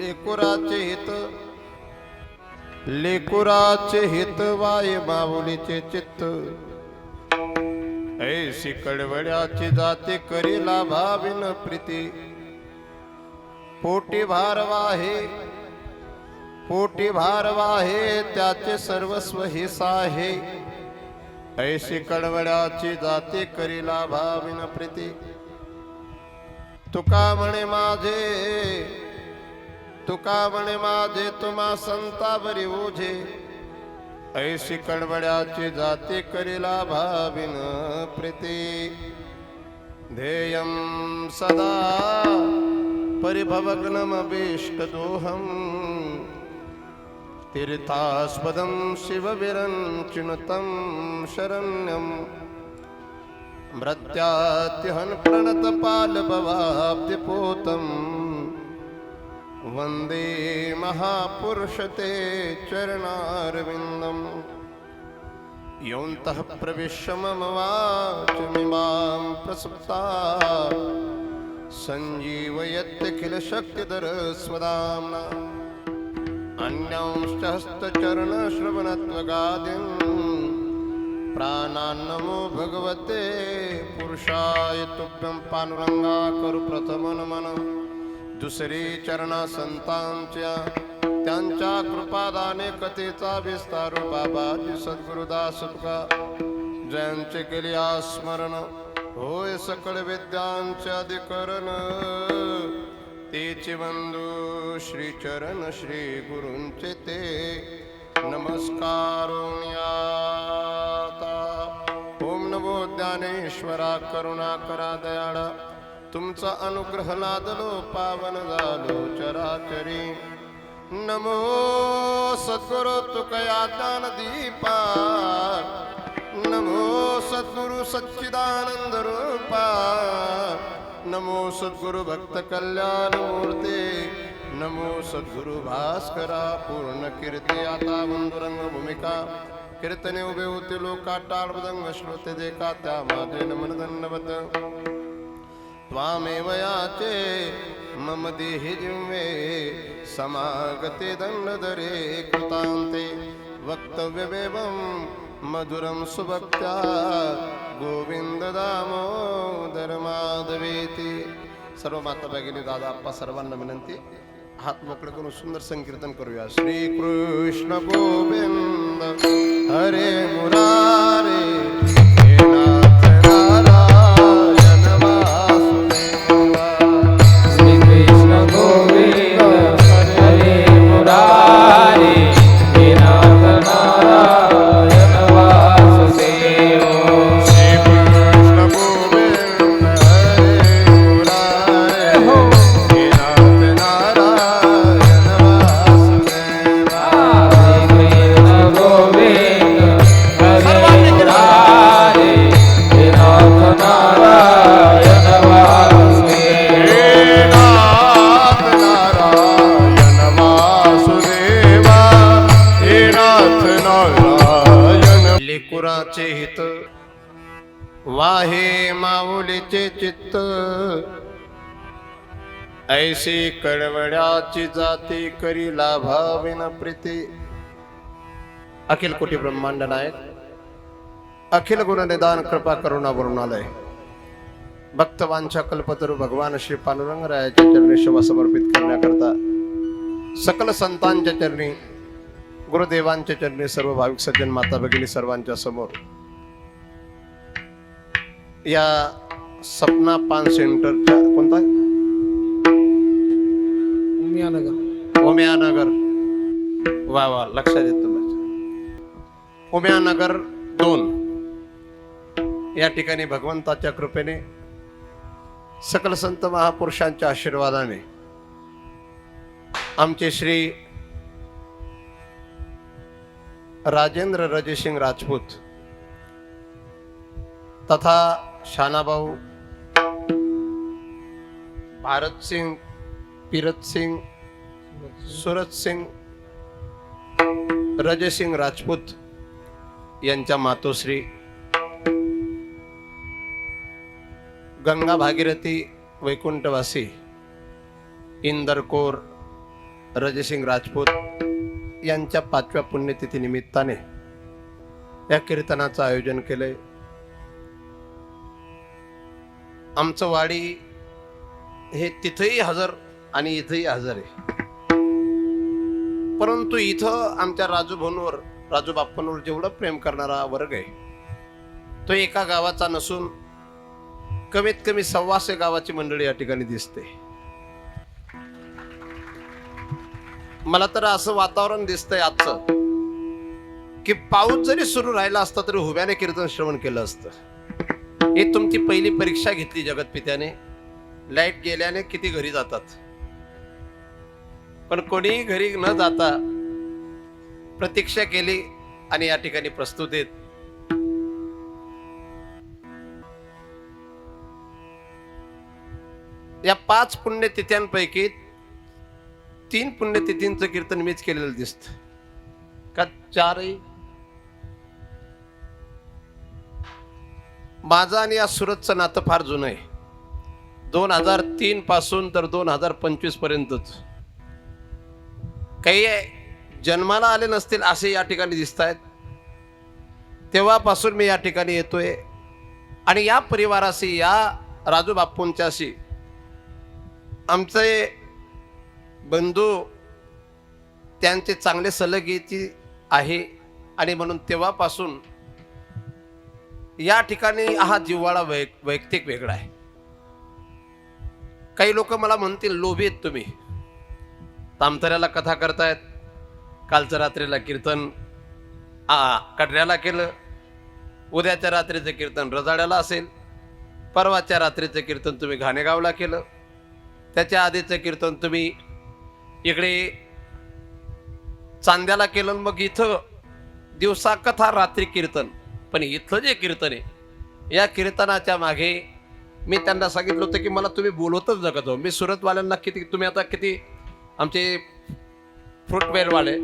लेकुराचे हित. लेकुराचे हित वाय माऊलीचे चित्त. ऐशी कडवड्याची जाते करीला भाविन प्रीती. पोटी भारवा आहे. पोटी भारवा हे त्याचे सर्वस्व हिस्सा आहे. ऐशी कडवड्याची जाते करीला भाविन प्रीती. तुका म्हणे माझे तुका म्हणे माझे तुम्हा संतावरी ओझे. ऐशी कडवड्याची जाती करिला भाविन प्रीती. ध्येयं सदा परिभवग्नमभीष्टदोहम् तीर्थास्पदं शिवविरञ्चिनुतं शरण्यम् मृत्यात्यहन् प्रणतपालभवाब्धिपोतम् वन्दे महापुरुषते चरणारविन्दम्। योऽन्तः प्रविश्य मम वाचमिमां प्रसुप्ता। सञ्जीवयत्यखिलशक्तिधरस्वदाम्ना अन्यांश्च हस्तचरणश्रवणत्वगादिन् प्राणान्नमो भगवते। पुरुषाय तुभ्यं पानुरङ्गाकुरु प्रथम दुसरी चरणा संतांच्या त्यांच्या कृपादाने कथेचा विस्तार बाबाजी सद्गुरुदास तुका जयांचे केली स्मरण होय सकळ विद्यांचे अधिकरण. तेचे बंधू श्री चरण श्री गुरूंचे ते. नमस्कार ओम नमो ज्ञानेश्वरा करुणा करा दयाळा. तुमचा अनुग्रह लादलो पावन झालो चराचरी. नमो सद्गुरु तुकया दीपा. नमो सद्गुरु सच्चिदानंद रूपा. नमो सद्गुरु भक्त कल्याण मूर्ते. नमो सद्गुरु भास्करा पूर्ण कीर्ती आता बंधुरंग भूमिका. कीर्तने उभे होते लोका टाळमृदंग श्रोते देखा त्या माझे नमन दंडवत त्वामेव याचे मम देहि जिह्वे समागते दंडधरे कृतान्ते वक्तव्यमेवं मधुरं सुभक्त्या गोविंद दामोदर माधवेती सर्व माता भगिनी दादा आप्पा सर्वांना विनंती हात मोकळे करून सुंदर संकीर्तन करूया श्री कृष्ण गोविंद हरे मुरारे ऐशी कळवड्याची जाती करी लाभाविन प्रीती. अखिल कोटी ब्रह्मांड नायक अखिल गुणनिदान कृपा करुणा वरुणालय. भक्तवांच्या कल्पतरू भगवान श्री पांडुरंगरायाच्या चरणी सेवा समर्पित करण्याकरता सकल संतांच्या चरणी गुरुदेवांच्या चरणी सर्व भाविक सज्जन माता भगिनी सर्वांच्या समोर. या सपना पान सेंटरच्या कोणता? वा वा लक्षात येत उम्यानगर दोन. या ठिकाणी भगवंताच्या कृपेने सकल संत महापुरुषांच्या आशीर्वादाने आमचे श्री राजेंद्र रजेसिंग राजपूत तथा शानाभाऊ भारत सिंग पिरत सिंग सुरत सिंग रजसिंग राजपूत यांच्या मातोश्री गंगा भागीरथी वैकुंठवासी इंदरकोर रजसिंग राजपूत यांच्या पाचव्या पुण्यतिथी निमित्ताने या कीर्तनाचं आयोजन केलंय. आमचं वाडी हे तिथेही हजर आणि इथेही हजर आहे. परंतु इथं आमच्या राजू भाऊंवर राजू बाप्पांवर जेवढं प्रेम करणारा वर्ग आहे तो एका गावाचा नसून कमीत कमी सव्वाशे गावाची मंडळी या ठिकाणी दिसते. मला तर असं वातावरण दिसतंय आजचं की पाऊस जरी सुरू राहिला असता तरी हुब्याने कीर्तन श्रवण केलं असतं. ही तुमची पहिली परीक्षा घेतली जगतपित्याने. लाइट गेल्याने किती घरी जातात? पण कोणीही घरी न जाता प्रतीक्षा केली आणि या ठिकाणी प्रस्तुतीत या पाच पुण्यतिथ्यांपैकी तीन पुण्यतिथींचं कीर्तन मीच केलेलं दिसत. का चारही? माझं आणि या सुरतचं नातं फार जुनं आहे. दोन हजार तीन पासून तर दोन हजार पंचवीस पर्यंतच. काही जन्माला आले नसतील असे या ठिकाणी दिसत आहेत तेव्हापासून मी या ठिकाणी येतोय. आणि या परिवाराशी या राजू बाप्पूंच्याशी आमचे बंधू त्यांचे चांगले सलगीती आहे. आणि म्हणून तेव्हापासून या ठिकाणी हा जिव्हाळा वै वैयक्तिक वेगळा आहे. काही लोक मला म्हणतील लोभी आहेत तुम्ही. तामतऱ्याला कथा करतायत. कालच्या रात्रीला कीर्तन आ कटऱ्याला केलं. उद्याच्या रात्रीचं कीर्तन रजाड्याला असेल. परवाच्या रात्रीचं कीर्तन तुम्ही घाणेगावला केलं. त्याच्या आधीचं कीर्तन तुम्ही इकडे चांद्याला केलं आणि मग इथं दिवसा कथा रात्री कीर्तन. पण इथलं जे कीर्तन आहे या कीर्तनाच्या मागे मी त्यांना सांगितलं होतं की मला तुम्ही बोलवतच जगत हो मी सुरतवाल्यांना किती तुम्ही आता किती आमचे फ्रूटवेअरवाले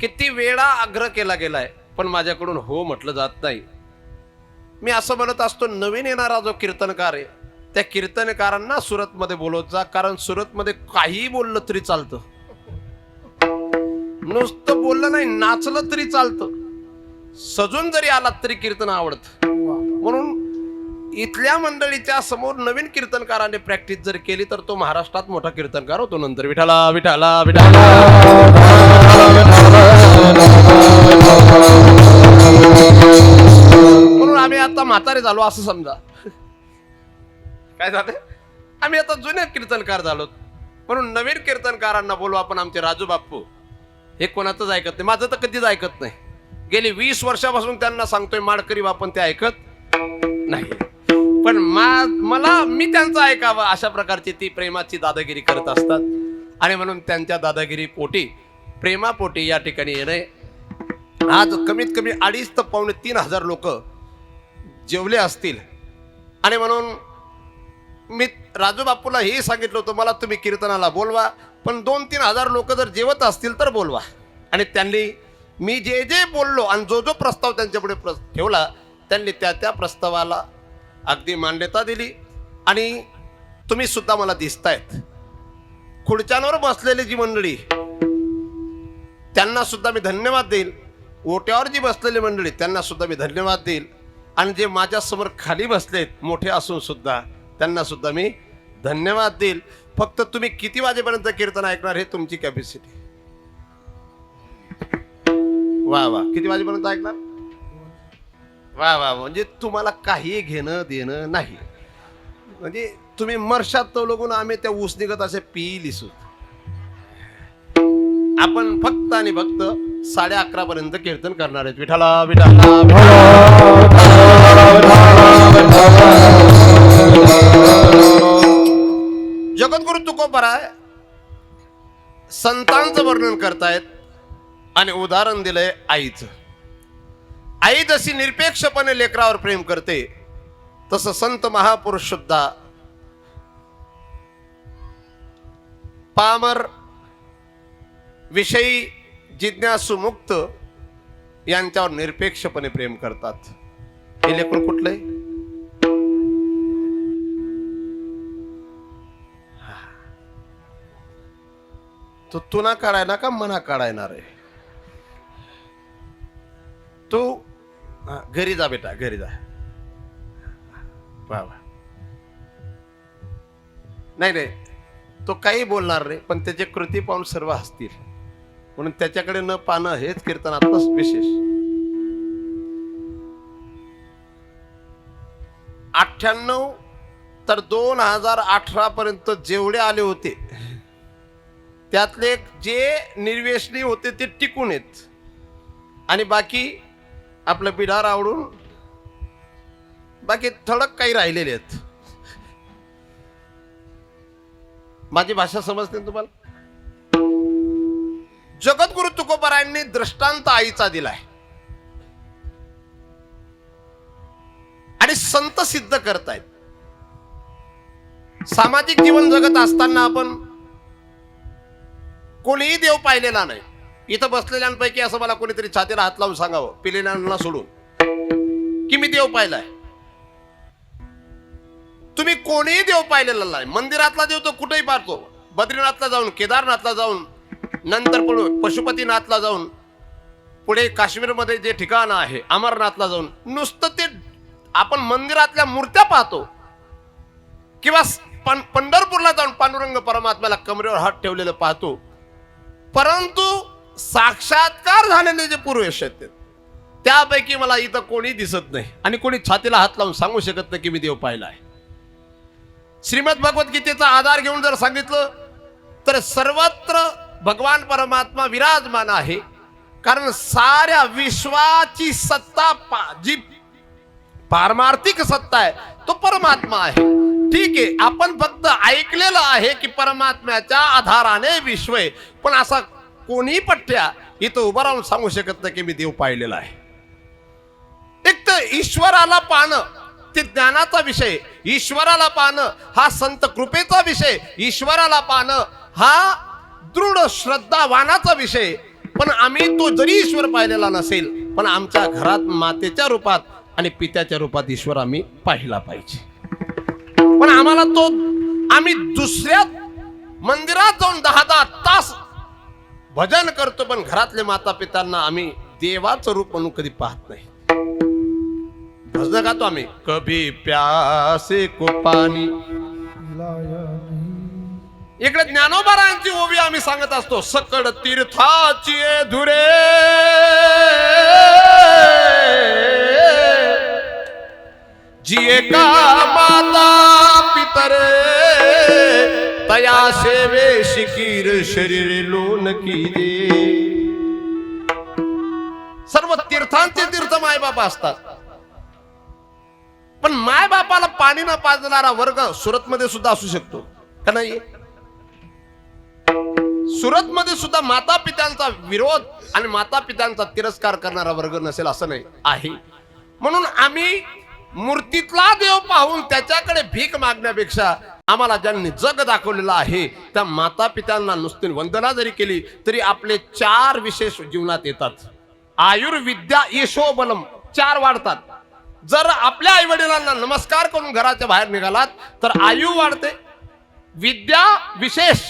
किती वेळा आग्रह केला गेलाय पण माझ्याकडून हो म्हटलं जात नाही. मी असं म्हणत असतो नवीन येणारा जो कीर्तनकार आहे त्या कीर्तनकारांना सुरतमध्ये बोलवत जा कारण सुरतमध्ये काही बोललं तरी चालतं. नुसतं बोललं नाही नाचलं तरी चालतं. सजून जरी आलात तरी कीर्तन आवडत. म्हणून इथल्या मंडळीच्या समोर नवीन कीर्तनकाराने प्रॅक्टिस जर केली तर तो महाराष्ट्रात मोठा कीर्तनकार होतो. नंतर विठाला विठाला विठाला म्हणून आम्ही आता म्हातारे झालो असं समजा. काय झालं? आम्ही आता जुने कीर्तनकार झालो. म्हणून नवीन कीर्तनकारांना बोलू आपण आमचे राजू बाप्पू. हे कोणाचंच ऐकत नाही. माझं तर कधीच ऐकत नाही. गेली वीस वर्षापासून त्यांना सांगतोय माडकरी बापन ते ऐकत नाही. पण मा मला मी त्यांचं ऐकावं अशा प्रकारची ती प्रेमाची दादागिरी करत असतात. आणि म्हणून त्यांच्या दादागिरी पोटी प्रेमापोटी या ठिकाणी येणे. आज कमीत कमी अडीच ते पावणे तीन हजार लोक जेवले असतील. आणि म्हणून मी राजू बापूला हे सांगितलं होतं मला तुम्ही कीर्तनाला बोलवा पण दोन तीन हजार लोक जर जेवत असतील तर बोलवा. आणि त्यांनी मी जे जे बोललो आणि जो जो प्रस्ताव त्यांच्यापुढे प्र ठेवला त्यांनी त्या त्या प्रस्तावाला अगदी मान्यता दिली. आणि तुम्ही सुद्धा मला दिसतायत. खुर्च्यांवर बसलेली जी मंडळी त्यांना सुद्धा मी धन्यवाद देईल. ओट्यावर जी बसलेली मंडळी त्यांना सुद्धा मी धन्यवाद देईल. आणि जे माझ्यासमोर खाली बसलेत मोठे असून सुद्धा त्यांना सुद्धा मी धन्यवाद देईल. फक्त तुम्ही किती वाजेपर्यंत कीर्तन ऐकणार हे तुमची कॅपॅसिटी वा वा. किती वाजेपर्यंत ऐकणार? वा वा म्हणजे तुम्हाला काही घेणं देणं नाही. म्हणजे तुम्ही मर्षात तो लगून आम्ही त्या ऊस निघत असे पी लिसू आपण फक्त आणि फक्त साडे अकरा पर्यंत कीर्तन करणार आहेत. विठाला विठाला विठाला. जगद्गुरु तुकोबराय संतांचं वर्णन करतायत आणि उदाहरण दिलंय आईचं. आई जशी निरपेक्षपणे लेकरावर प्रेम करते तसं संत महापुरुष सुद्धा पामर विषयी जिज्ञासुमुक्त यांच्यावर निरपेक्षपणे प्रेम करतात. हे लेकरू कुठलंय? तो तुना काढायला का मना काढायणार आहे तू हा, घरी जा बेटा घरी जा. वा वा नाही नाही. तो काही बोलणार नाही पण त्याचे कृती पाहून सर्व हसतील. म्हणून त्याच्याकडे न पाहणं हेच कीर्तनातलंच विशेष. अठ्ठ्याण्णव तर दोन हजार अठरा पर्यंत जेवढे आले होते त्यातले जे निर्वेशनी होते ते टिकून आहेत. आणि बाकी आपलं पिढार आवडून बाकी थडक काही राहिलेले आहेत. माझी भाषा समजते तुम्हाला? जगद्गुरु तुकोबारायांनी दृष्टांत आईचा दिलाय. आणि संत सिद्ध करतायत. सामाजिक जीवन जगत असताना आपण कोणीही देव पाहिलेला नाही. इथं बसलेल्यांपैकी असं मला कोणीतरी छातीला हात लावून सांगावं. पिलेल्यांना सोडून. की मी देव पाहिलाय. तुम्ही कोणीही देव पाहिलेला नाही. मंदिरातला देव तो कुठेही पाहतो. बद्रीनाथला जाऊन केदारनाथला जाऊन नंतर पुढे पशुपतीनाथला जाऊन पुढे काश्मीरमध्ये जे ठिकाण आहे अमरनाथला जाऊन नुसतं ते आपण मंदिरातल्या मूर्त्या पाहतो. किंवा पण पंढरपूरला जाऊन पांडुरंग परमात्म्याला कमरेवर हात ठेवलेलं पाहतो. परंतु साक्षात्कार झालेले जे पुरुष आहेत त्यापैकी मला इथं कोणी दिसत नाही. आणि कोणी छातीला हात लावून सांगू शकत नाही की मी देव पाहिलाय श्रीमद भगवद्गीतेचा आधार घेऊन जर सांगितलं तर सर्वत्र भगवान परमात्मा विराजमान आहे. कारण साऱ्या विश्वाची सत्ता पा- जी पारमार्थिक सत्ता आहे तो परमात्मा आहे. ठीक आहे आपण फक्त ऐकलेलं आहे की परमात्म्याच्या आधाराने विश्व आहे. पण असा कोणी पट्ट्या इथं उभं राहून सांगू शकत नाही की मी देव पाहिलेला आहे. एक तर ईश्वराला पाहणं ते ज्ञानाचा विषय ईश्वराला पाहणं हा संत कृपेचा विषय ईश्वराला पाहणं हा दृढ श्रद्धावानाचा विषय. पण आम्ही तो जरी ईश्वर पाहिलेला नसेल पण आमच्या घरात मातेच्या रूपात आणि पित्याच्या रूपात ईश्वर आम्ही पाहिला पाहिजे. पण आम्हाला तो आम्ही दुसऱ्या मंदिरात जाऊन दहा दहा तास भजन करतो पण घरातले माता पित्यांना आम्ही देवाचं रूप म्हणून कधी पाहत नाही. भजन गातो आम्ही. कभी प्यासे को पाणी इकडे ज्ञानोबारांची ओवी आम्ही सांगत असतो. सकड तीर्थाची धुरे. जिये का माता पितरे? तया सेवे शिकीर शरीर लोन कीजे। सर्व तीर्थांचे तीर्थ मायबाप असतात. पण मायबापाला पाणी न पाजणारा वर्ग सुरत मध्ये सुद्धा असू शकतो का नाही सुरत मध्ये सुद्धा माता पित्यांचा विरोध आणि माता पित्यांचा तिरस्कार करणारा वर्ग नसेल असं नाही आहे. म्हणून आम्ही मूर्तीतला देव पाहून त्याच्याकडे भीक मागण्यापेक्षा आम्हाला ज्यांनी जग दाखवलेलं आहे त्या माता पित्यांना नुसती वंदना जरी केली तरी आपले चार विशेष जीवनात येतात. आयुर्विद्या यशोबलम चार वाढतात. जर आपल्या आई वडिलांना नमस्कार करून घराच्या बाहेर निघालात तर आयु वाढते. विद्या विशेष.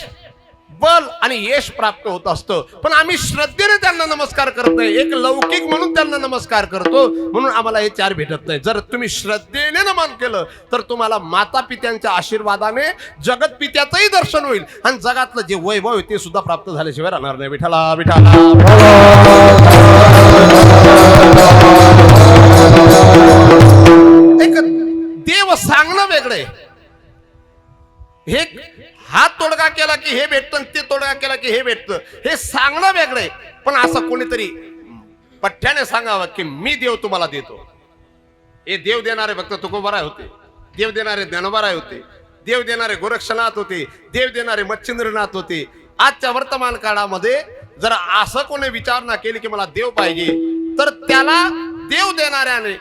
बल आणि यश प्राप्त होत असतं. पण आम्ही श्रद्धेने त्यांना नमस्कार करत नाही. एक लौकिक म्हणून त्यांना नमस्कार करतो. म्हणून आम्हाला हे चार भेटत नाही. जर तुम्ही श्रद्धेने नमन केलं तर तुम्हाला माता पित्यांच्या आशीर्वादाने जगत पित्याचंही दर्शन होईल. आणि जगातलं जे वैभव आहे ते सुद्धा प्राप्त झाल्याशिवाय राहणार नाही. विठाला विठाला एक देव सांगणं वेगळं हे हा तोडगा केला की हे भेटतं आणि ते तोडगा केला की हे भेटतं. हे सांगणं वेगळं आहे. पण असं कोणीतरी पठ्ठ्याने सांगावं की मी देव तुम्हाला देतो. हे देव देणारे फक्त तुकोबाराय होते. देव देणारे ज्ञानोबाराय होते. देव देणारे गोरक्षनाथ होते. देव देणारे मच्छिंद्रनाथ होते. आजच्या वर्तमान काळामध्ये जर असं कोणी विचारणा केली की मला देव पाहिजे तर त्याला देव देणाऱ्याने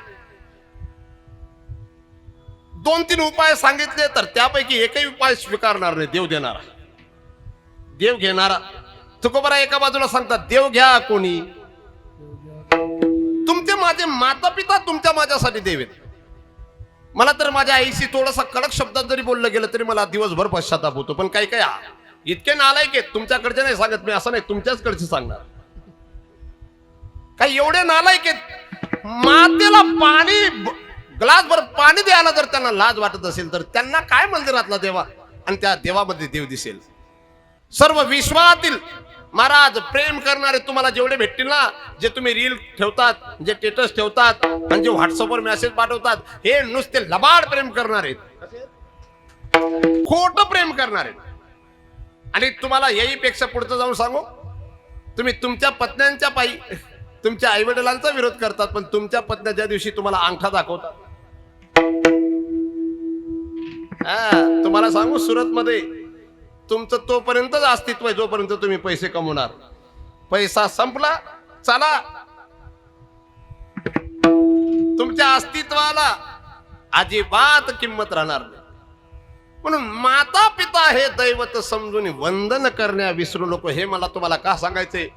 दोन तीन उपाय सांगितले तर त्यापैकी एकही उपाय स्वीकारणार नाही देव देणारा. देव घेणारा. तुकोबरा एका बाजूला सांगतात देव घ्या कोणी. तुमचे माझे माता पिता तुमच्या माझ्यासाठी देव आहेत. मला तर माझ्या आईशी थोडासा कडक शब्दात जरी बोललं गेलं तरी मला दिवसभर पश्चाताप होतो. पण काही काही इतके नालायक आहेत तुमच्याकडचे नाही सांगत मी असं नाही तुमच्याचकडचे सांगणार. काही एवढे नालायक आहेत मातेला पाणी ग्लासभर पाणी द्यायला जर त्यांना लाज वाटत असेल तर त्यांना काय मंदिरातला देवा? आणि त्या देवामध्ये देव दिसेल. सर्व विश्वातील महाराज प्रेम करणारे तुम्हाला जेवढे भेटतील ना जे तुम्ही रील ठेवतात जे स्टेटस ठेवतात आणि जे व्हॉट्सअपवर मेसेज पाठवतात हे नुसते लबाड प्रेम करणारे. खोट प्रेम करणारे. आणि तुम्हाला याहीपेक्षा पुढचं जाऊन सांगू तुम्ही तुमच्या पत्न्यांच्या पायी तुमच्या आई वडिलांचा विरोध करतात पण तुमच्या पत्न्या ज्या दिवशी तुम्हाला अंगठा दाखवतात. हा, तुम्हाला सांगू सुरत मध्ये तुमचं तोपर्यंतच अस्तित्व आहे जोपर्यंत तुम्ही पैसे कमवणार. पैसा संपला चला. तुमच्या अस्तित्वाला अजिबात किंमत राहणार नाही. म्हणून माता पिता हे दैवत समजून वंदन करण्या विसरू नको. हे मला तुम्हाला का सांगायचंय?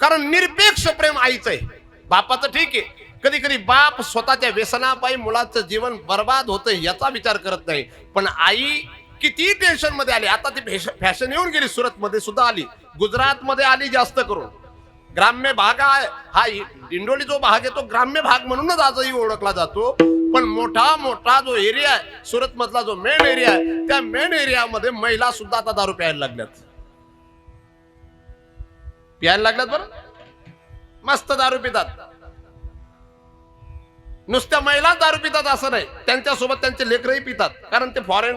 कारण निरपेक्ष प्रेम आईचं आहे. बापाचं ठीक आहे. कधी कधी बाप स्वतःच्या व्यसनापायी मुलाचं जीवन बर्बाद होतं याचा विचार करत नाही. पण आई किती टेन्शनमध्ये आली. आता ती फॅशन येऊन गेली. सुरत मध्ये सुद्धा आली. गुजरात मध्ये आली जास्त करून. ग्राम्य भाग आहे. हा दिंडोली जो भाग आहे तो ग्राम्य भाग म्हणूनच आजही ओळखला जातो. पण मोठा मोठा जो एरिया आहे सुरत मधला जो मेन एरिया आहे त्या मेन एरियामध्ये महिला सुद्धा आता दारू प्यायला लागल्यात. प्यायला लागल्यात बरं? मस्त दारू पितात. नुसत्या महिला दारू पितात असं नाही. त्यांच्यासोबत त्यांचे लेकरही पितात. कारण ते फॉरेन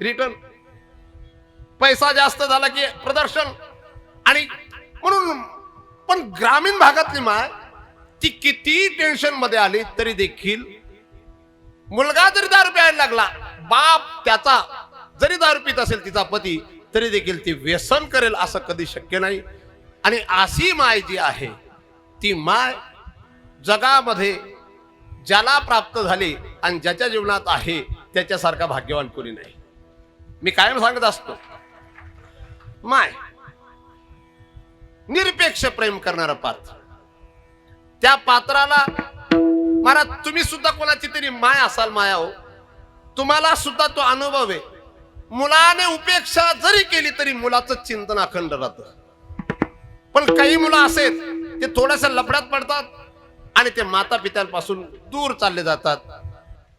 रिटर्न पैसा जास्त झाला की प्रदर्शन. आणि म्हणून पण ग्रामीण भागातली माय ती किती टेन्शनमध्ये आली तरी देखील मुलगा जरी दारू प्यायला लागला बाप त्याचा जरी दारू पित असेल तिचा पती तरी देखील ती व्यसन करेल असं कधी शक्य नाही. आणि अशी माय जी आहे ती माय जगामध्ये ज्याला प्राप्त झाली आणि ज्याच्या जीवनात आहे त्याच्यासारखा भाग्यवान कोणी नाही. मी कायम सांगत असतो माय निरपेक्ष प्रेम करणारं पात्र. त्या पात्राला महाराज तुम्ही सुद्धा कोणाची तरी माय असाल माया हो. तुम्हाला सुद्धा तो अनुभव आहे. मुलाने उपेक्षा जरी केली तरी मुलाचं चिंतन अखंड राहत. पण काही मुलं असेल ते थोड्याशा लफड्यात पडतात. आणि ते माता पित्यांपासून दूर चालले जातात.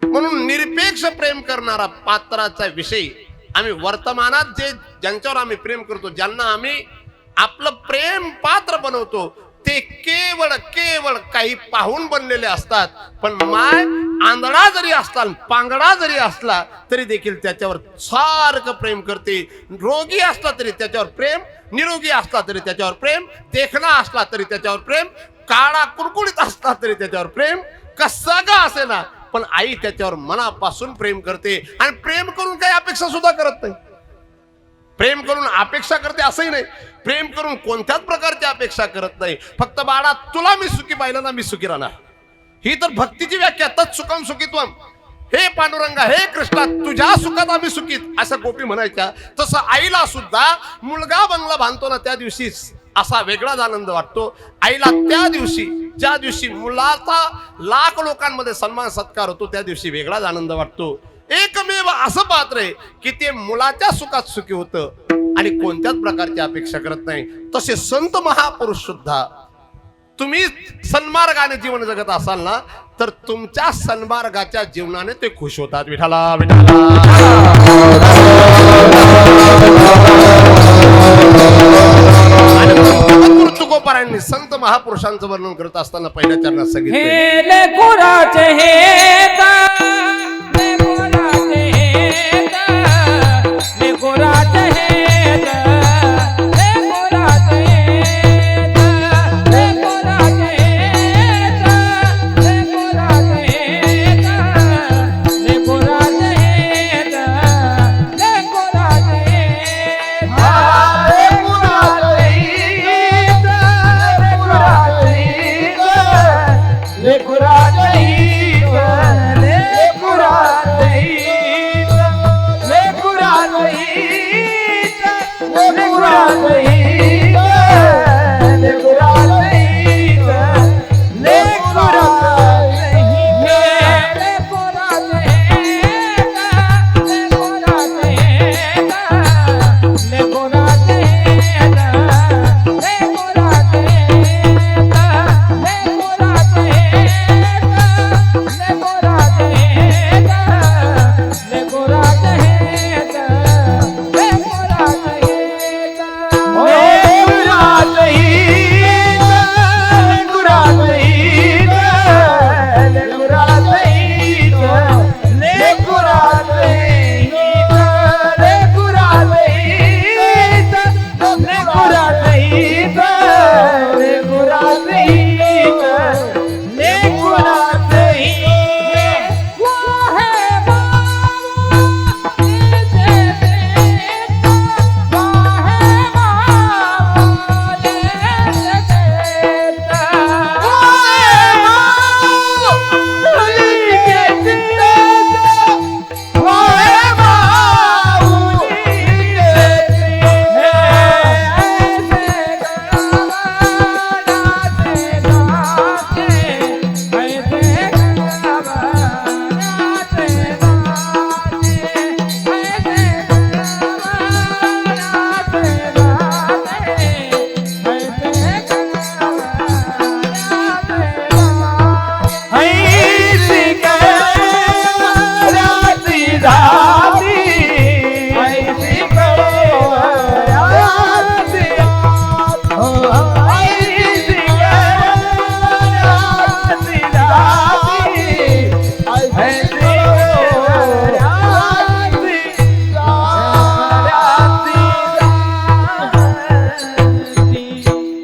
म्हणून निरपेक्ष प्रेम करणारा पात्राचा विषय आम्ही वर्तमानात जे ज्यांच्यावर आम्ही प्रेम करतो ज्यांना आम्ही आपलं प्रेम पात्र बनवतो ते केवळ केवळ काही पाहून बनलेले असतात. पण माय आंधळा जरी असला पांगडा जरी असला तरी देखील त्याच्यावर सारखं प्रेम करते. रोगी असला तरी त्याच्यावर प्रेम निरोगी असला तरी त्याच्यावर प्रेम देखणा असला तरी त्याच्यावर प्रेम काळा कुरकुळीत असला तरी त्याच्यावर प्रेम कसा का असे ना पण आई त्याच्यावर मनापासून प्रेम करते आणि प्रेम करून काही अपेक्षा सुद्धा करत नाही. प्रेम करून अपेक्षा करते असंही नाही. प्रेम करून कोणत्याच प्रकारची अपेक्षा करत नाही. फक्त बाळा तुला मी सुखी पाहिलं ना मी सुखी राहणार. ही तर भक्तीची व्याख्या तत् सुखम सुखित्वम. हे पांडुरंगा हे कृष्णा तुझ्या सुखात आम्ही सुखीत असं गोपी म्हणायच्या. तसं आईला सुद्धा मुलगा बंगला बांधतो ना त्या दिवशी असा वेगळाच आनंद वाटतो. आईला त्या दिवशी ज्या दिवशी मुलाचा लाख लोकांमध्ये सन्मान सत्कार होतो त्या दिवशी वेगळाच आनंद वाटतो. एकमेव असं पात्र आहे की ते मुलाच्या सुखात सुखी होतं आणि कोणत्याच प्रकारची अपेक्षा करत नाही. तसे संत महापुरुष सुद्धा तुम्ही सन्मार्गाने जीवन जगत असाल ना तर तुमच्या सन्मार्गाच्या जीवनाने ते खुश होतात. विठाला विठाला आणि संत महापुरुषांचं वर्णन करत असताना पहिल्या चरणात सांगितलं apanhei